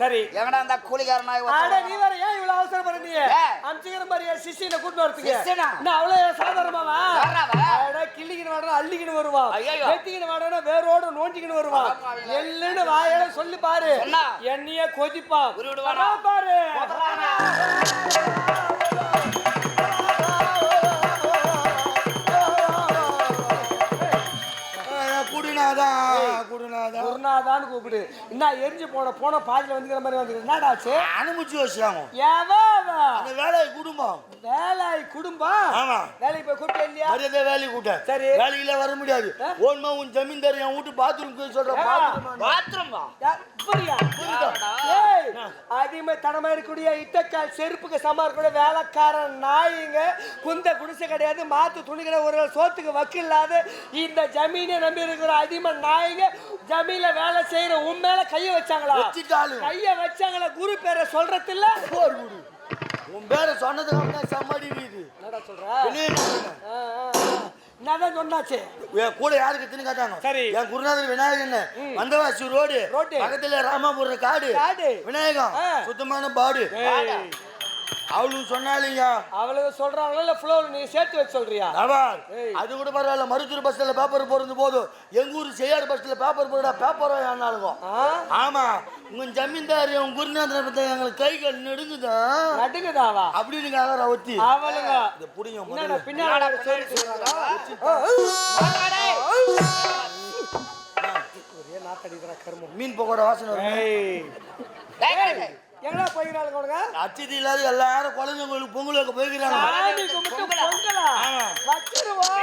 சரி. எங்கடா அந்த கூலிக்கார நாய் ஒருத்தன் நீ வேற ஏன் இவ்வளவு அவசரப்படுற நீ? ஏன்? அம்சிக்கிற மாதிரி சிஷியனை கூட்டு வரதுக்கு? நான் அவ்வளவு சாதாரணமாவா? அட கிள்ளிக்கின்னு வாடா அள்ளிக்கின்னு வருவா. ஐயையோ. வெட்டிக்கின்னு வாடா வேரோட நோண்டிக்கின்னு வருவா. ஆமா, இல்ல. எல்லுன்னு வாயால சொல்லி பாரு? என்னையே கொதிப்பா. பாரு. கூப்பிடு என்ன எரிஞ்சு போன போன பாதியில வந்துக்கிற மாதிரி வந்து என்னடாச்சு எவன் அவன்? அந்த வேலையை குடும்பம் வேலை குடும்பம் ஆமா. வேலைக்கு போய் கூப்பிட்டு இல்லையா? மரியாதை வேலைக்கு கூட்ட சரி. வேலையில வர முடியாது? ஓன்மா உன் ஜமீன்தார் என் வீட்டு பாத்ரூம் போய் சொல்ற. பாத்ரூம் புரியா? ஏய், அடிமை தனமா இருக்கக்கூடிய இட்டக்கால் செருப்புக்கு சமா இருக்கக்கூடிய வேலைக்காரன் நாய்ங்க குந்த குடிசை கிடையாது மாத்து துணி கிடையாது ஒரு சோத்துக்கு வக்கு இல்லாத இந்த ஜமீனை நம்பி இருக்கிற அடிமை நாய்ங்க ஜமீன்ல வேலை செய்யற உன் மேல கைய வச்சாங்களா? வச்சுட்டாலு கைய வச்சாங்களா? குரு பேரை சொல்றது இல்ல போர் குடு உன் பேரை சொன்னதுக்கு அப்புறம் சம்மாடி வீடு என்னடா சொல்ற. என்னதான் சொன்னாச்சு. என் கூட யாருக்கு தின்னு காட்டாங்க? சரி. என் குருநாதர் விநாயகன் வந்தவாசி ரோடு. ரோடு. பக்கத்துல ராமாபுரம் காடு. காடு. விநாயகம். சுத்தமான பாடு. அவளும் சொன்னாலிங்க. அவளுக்கு சொல்றாங்களா இல்ல ஃப்ளோர் நீ சேர்த்து வச்சு சொல்றியா? ஏய். அது கூட பரவாயில்ல மருத்துவர் பஸ்ல பேப்பர் போறது போதும். எங்க ஊர் செய்யாடு பஸ்ல பேப்பர் போடா பேப்பர் ஆனாலும் ஆ? ஆமா உங்க ஜமீன்தார் உங்க குருநாதனை பத்தி எங்களுக்கு கைகள் நெடுங்குதான் நடுங்குதாவா? அப்படின்னு அவரை ஒத்தி அவளுங்க. இதை புடிங்க. பின்னாடி ஒரே நாத்தடிக்கிற கருமம். மீன் பக்கோட வாசனை எங்கடா போய்கிறாளுங்க உனங்க அச்சதி இல்லாத எல்லாரும் குழந்தைங்களுக்கு பொங்கல் வைக்க போய்க்கிறாங்க. சாமி கும்பிட்டு பொங்கலா. வச்சிருவோம்.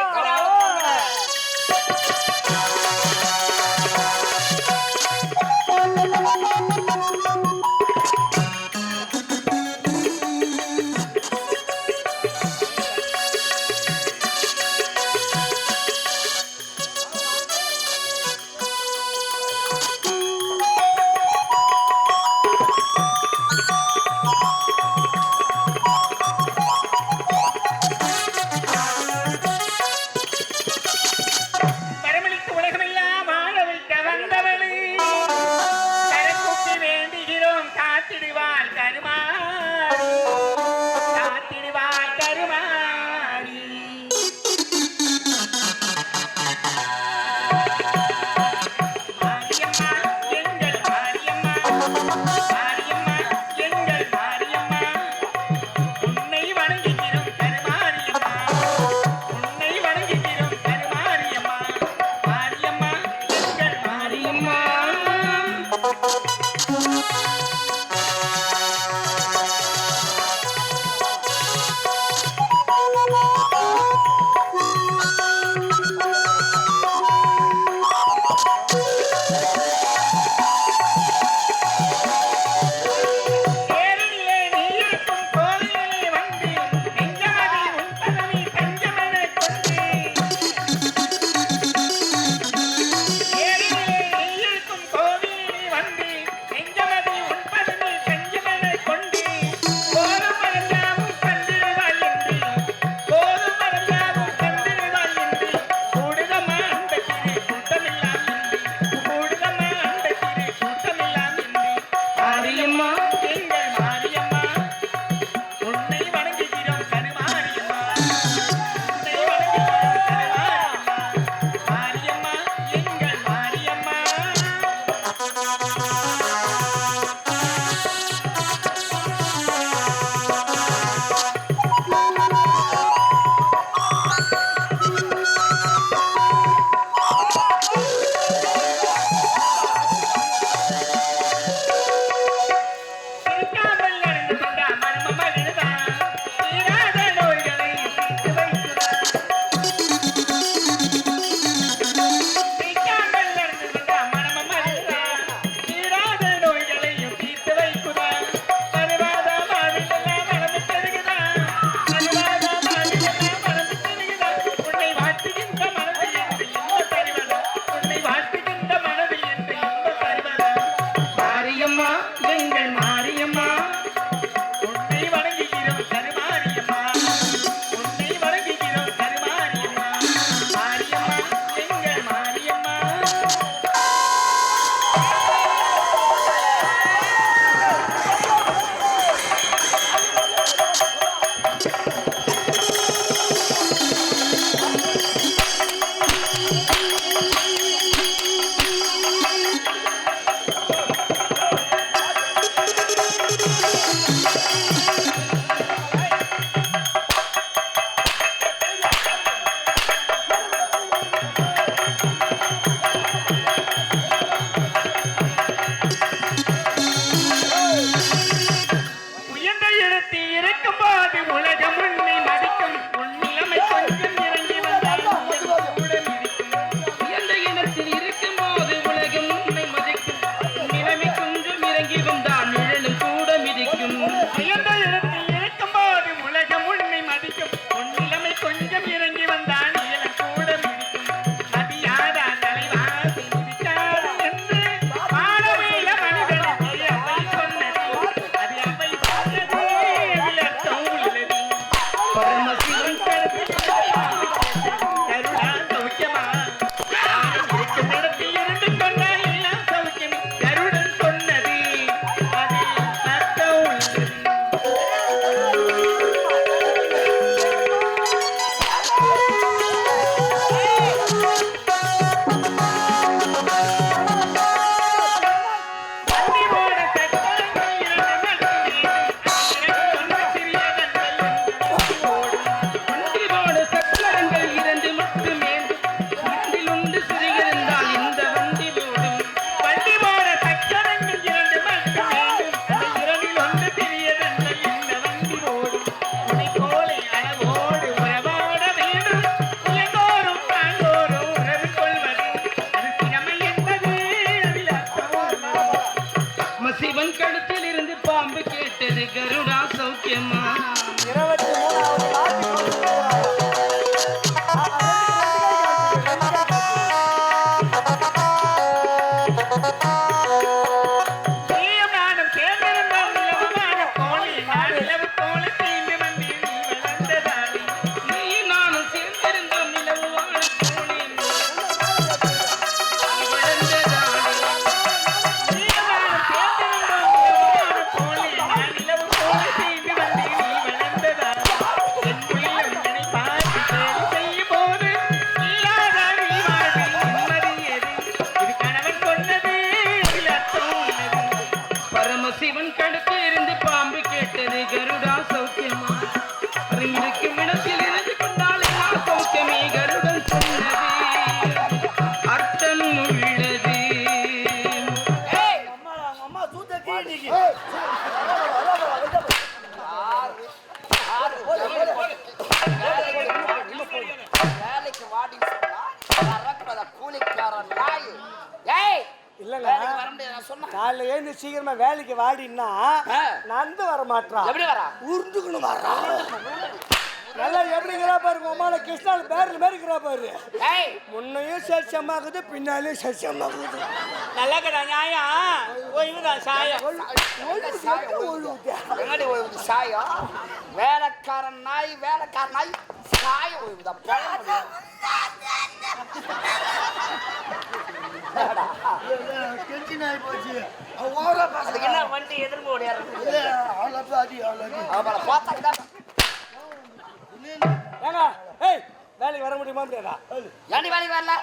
சீக்கிரமா வேலைக்கு வாடின்னா ஆ. நந்து வர மாட்டான் எப்படி வரா? உருண்டுக்கணும் வர்றா. நல்லா எப்படிங்கிறா பாருங்க உமால கிருஷ்ணால் பேரில் மேரிக்கிறா பாரு. ஏய். முன்னையும் சச்சமாகுது பின்னாலேயும் சச்சமாகுது நல்லா கடா நியாயம் ஓய்வுதான் சாயம் ஓய்வு சாயம் வேலைக்காரன் நாய் வேலைக்காரன் நாய் சாய ஓய்வுதான் போச்சு. ஓவரா என்ன வண்டி எதிர்ப்பு ஓடியாரு இல்ல அடி அவளை ஏங்க ஏய் வேலைக்கு வர முடியுமா முடியாதா ஏண்டி வேலைக்கு வரல?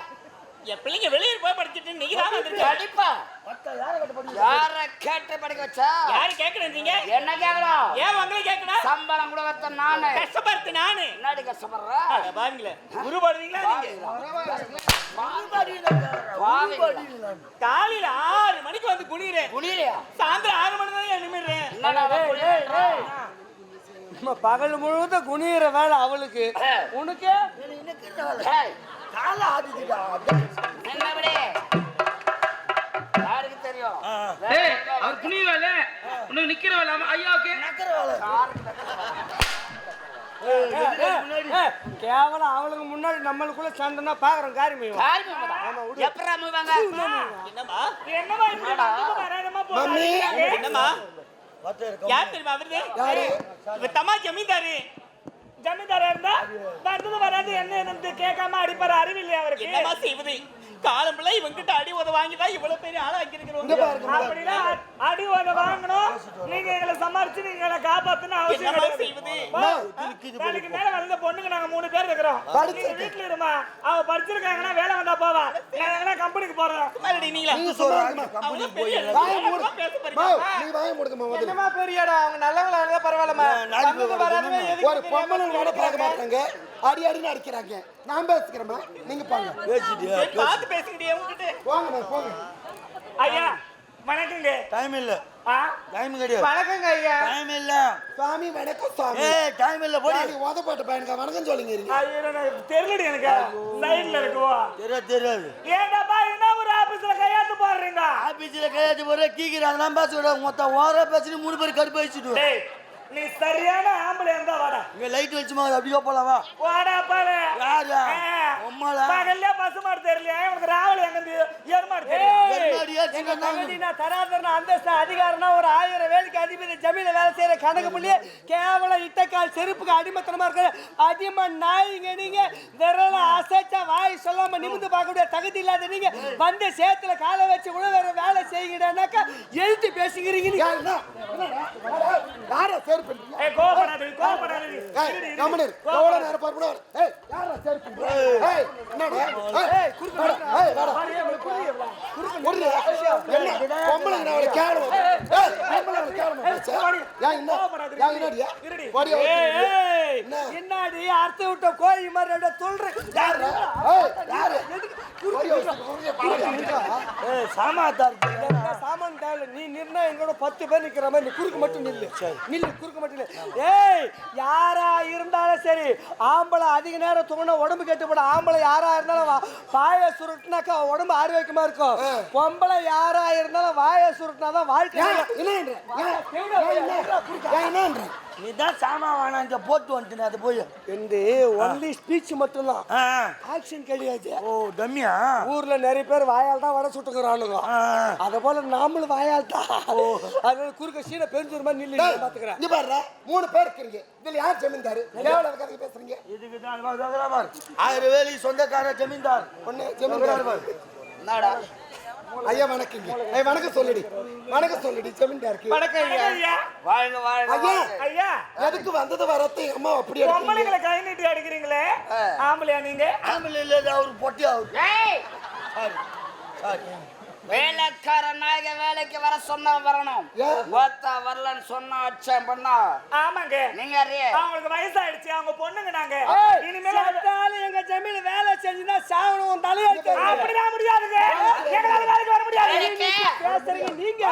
என் பிள்ளைங்க வெளியே போய் படிச்சுட்டு நீங்க தான் வந்திருக்க அடிப்பா மத்த யாரை கட்ட பண்ணி யார கேட்டு படிக்க வச்சா? யாரு கேட்கணும் நீங்க? என்ன கேக்குறோம் ஏன் உங்களை கேட்கணும்? சம்பளம் கூட வைத்த நானு. கஷ்டப்படுத்து நானு. என்னடி கஷ்டப்படுற? பாருங்களேன் உருப்படுறீங்களா நீங்க? காலையில ஆறு மணிக்கு வந்து குனிறேன் குனிலையா சாயந்தரம் ஆறு மணி தான்? நம்ம பகல் முழுவதும் குனியிற வேலை அவளுக்கு. உனக்கு? காலை ஆடிச்சுடா என்ன விடு யாருக்கு தெரியும் ஏய் அவர் குனிவால உனக்கு நிக்கிற வேலை ஐயாவுக்கு. நக்கற வேலை கேவலம் அவளுக்கு முன்னாடி நம்மளுக்குள்ள சண்டைனா பாக்குறோம் காரியம் எப்படா மூவாங்க என்னம்மா? மத்த இருக்க யார் தெரியுமா அவரு தம்மா ஜமீன்தாரு. ஜமீன்தாரா இருந்தா வந்தது வராது என்ன என்னன்னு கேட்காம அடிப்பாரு அறிவில்லை அவருக்கு? என்னமா செய்வது? காலம் பிள்ளை இவங்கிட்ட அடி உத வாங்கி தான் இவ்வளவு பெரிய ஆளா ஆக்கிருக்கிறோம் அப்படின்னா அடி உத வாங்கணும். நீங்க எங்களை சமாளிச்சு நீங்க எங்களை காப்பாத்தணும் அவசியம் கிடையாது. நாளைக்கு மேல வளர்ந்த பொண்ணுங்க நாங்க மூணு பேர் இருக்கிறோம். நீங்க வீட்டுல இருமா. அவ படிச்சிருக்காங்கன்னா வேலை வந்தா போவா. நாங்க கம்பெனிக்கு போறோம் என்னமா பெரியடா? அவங்க நல்லவங்களா இருந்தா எதுக்கு ஒரு கூட பார்க்க மாட்டாங்க அடி அடின்னு அடிக்கிறாங்க. நான் பேசிக்கிறேம்மா. நீங்க போங்க பேசிட்டியா? பார்த்து பேசிக்கிட்டே உங்ககிட்ட போங்கம்மா போங்க. ஐயா வணக்கங்க. டைம் இல்ல. டைம் கிடையாது. வணக்கங்க ஐயா. டைம் இல்ல. சுவாமி வணக்கம் ஏய் டைம் இல்ல போடி. நீ உதப்பாட்ட பையனுக்கு வணக்கம் சொல்லுங்க இருங்க தெரியலடி எனக்கு. சைடுல இருக்குவா? தெரியாது தெரியாது. ஏண்டாப்பா என்ன ஒரு ஆபீஸ்ல கையாத்து போடுறீங்க? ஆபீஸ்ல கையாச்சு போற கீக்கிறாங்க நான் பேச விட மொத்தம் ஓர பேசி மூணு பேர் கடுப்பு வச்சுட்டு டேய் நீ சரியான ஆம்பளை இருந்தா வாடா. இங்க லைட் வச்சுமா அப்படியே போலாம்? வா வாடா பாரு. யாரா உம்மாளா பகல்ல பசுமாடு தெரியலையா? உனக்கு ராவல் எங்க இருந்து? சின்ன நாங்க. தகுதி நான் தராதரன அந்தஸ்து அதிகாரம்னா ஒரு ஆயிரம் வேலைக்கு அதிபதி ஜமீன வேலை செய்யற கணக்கு பண்ணி இட்டக்கால் செருப்புக்கு அடிமத்தனமா இருக்கிற அதிகமா நாய்ங்க நீங்க விரல அசைச்சா வாய் சொல்லாம நிமிந்து பார்க்கக்கூடிய தகுதி இல்லாத நீங்க வந்து சேத்துல காலை வச்சு கூட வேற வேலை செய்யுங்கடானாக்கா எழுத்து பேசுகிறீங்க? யாரா செருப்பு கோபப்படாத கோபப்படாத. ஏய், யாரா? ஏய், என்னடா? ஏய். ஏய், வாடா. குறுக்கு. என்ன? நான் கேவலமா- ஏய், பொம்பளை என்னடியா? என்னடி அறுத்து விட்ட கோழி மாதிரி ரெண்டா சொல்றேன் சாமாத்தா இருக்கு. சாமான் தேவை? நீ நின்னா எங்களோட பத்து பேர் நிக்கிற மாதிரி நீ குறுக்கு மட்டும் நில்லு. நில்லு குறுக்கு மட்டும் நில்லு. ஏய் யாரா இருந்தாலும் சரி ஆம்பளை அதிக நேரம் தூங்கினா உடம்பு கெட்டு போட ஆம்பளை யாரா இருந்தாலும் வாயை சுருட்டினாக்கா உடம்பு ஆரோக்கியமா இருக்கும். பொம்பளை யாரா இருந்தாலும் வாயை சுருட்டினாதான் வாழ்க்கை ஏன் என்னன்ற? ஏன் ஏன் என்னன்ற? நீ தான் சாமான் வேணாம் போட்டு வந்துட்டேன் அது போய் என்று ஒன்லி ஸ்பீச் மட்டும்தான் ஆக்ஷன் கிடையாது ஓ டம்மியா ஊர்ல நிறைய பேர் வாயால் தான் வடை சுட்டுக்கிறானுங்க அத போல நாமளும் வாயால் தான் அதனால குறுக்க சீனை பெருஞ்சூர் மாதிரி நில்லு டேய், பாத்துக்கிறேன் இங்க பாருடா மூணு பேர் இருக்கீங்க இதுல யார் ஜமீன்தாரு எவ்வளவு கதைக்கு பேசுறீங்க இதுக்கு தான். ஆயிரம் வேலி சொந்தக்கார ஜமீன்தார் ஒண்ணு ஜமீன்தார் பாரு என்னடா ஐயா வணக்கங்க. ஐயா வணக்கம் சொல்லுடி. வணக்கம் சொல்லுடி. ஜமீன்தாருக்கு வணக்கம் ஐயா. வாழ்க வாழ்க ஐயா. ஐயா. எதுக்கு வந்தது வரத்தை அம்மா அப்படி பொம்பளைங்களை கை நீட்டி அடிக்கிறீங்களே ஆம்பளையா நீங்க? ஆம்பளை இல்லை அவரு பொட்டி சாரி சாரி. வேலைக்கார நாயக வேலைக்கு வர சொன்னா வரணும்? ஒத்த வரலன்னு சொன்னா அச்சம் பண்ணா. ஆமாங்க. நீங்க அவங்களுக்கு வயசாயிடுச்சு அவங்க பொண்ணுங்க நாங்க. இனிமேல் எங்க ஜமீன் வேலை செஞ்சுனா சாவணும் உன் தலையெழுத்து அப்படிதான் முடியாதுங்க. எங்களால வேலைக்கு வர முடியாது. பேசுறீங்க நீங்க.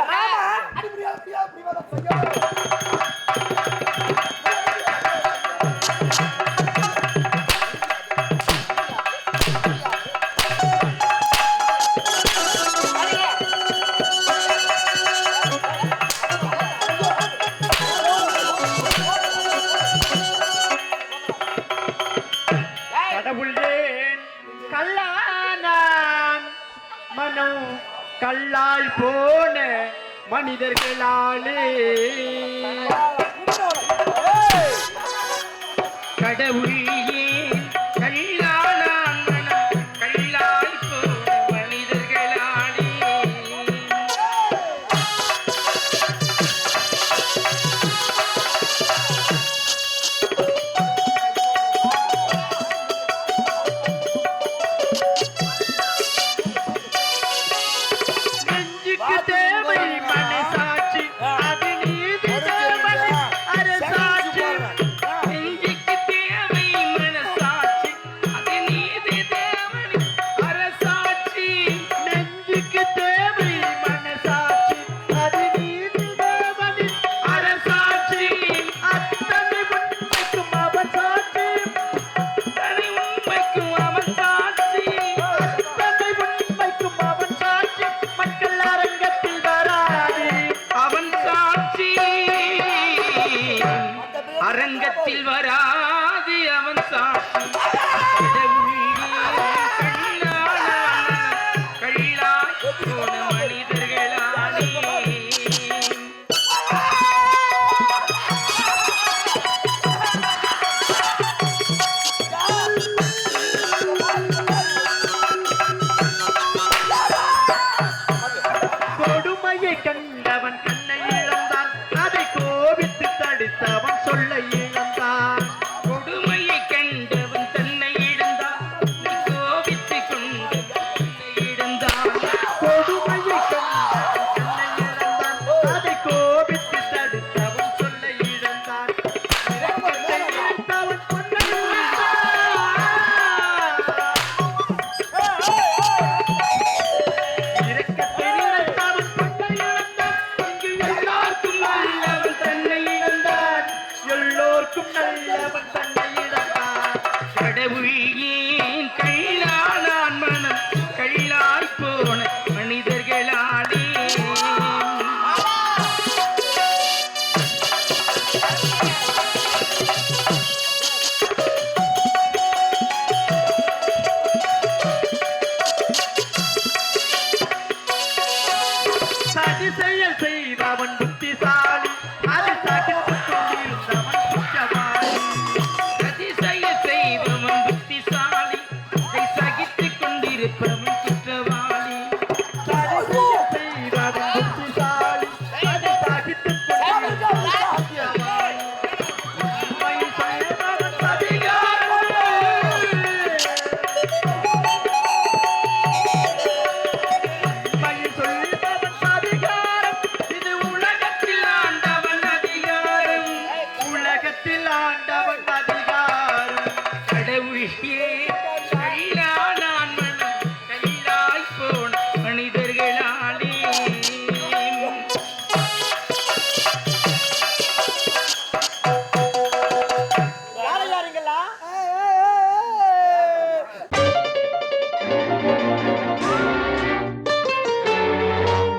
மனிதர்களாலே. கடவுள்.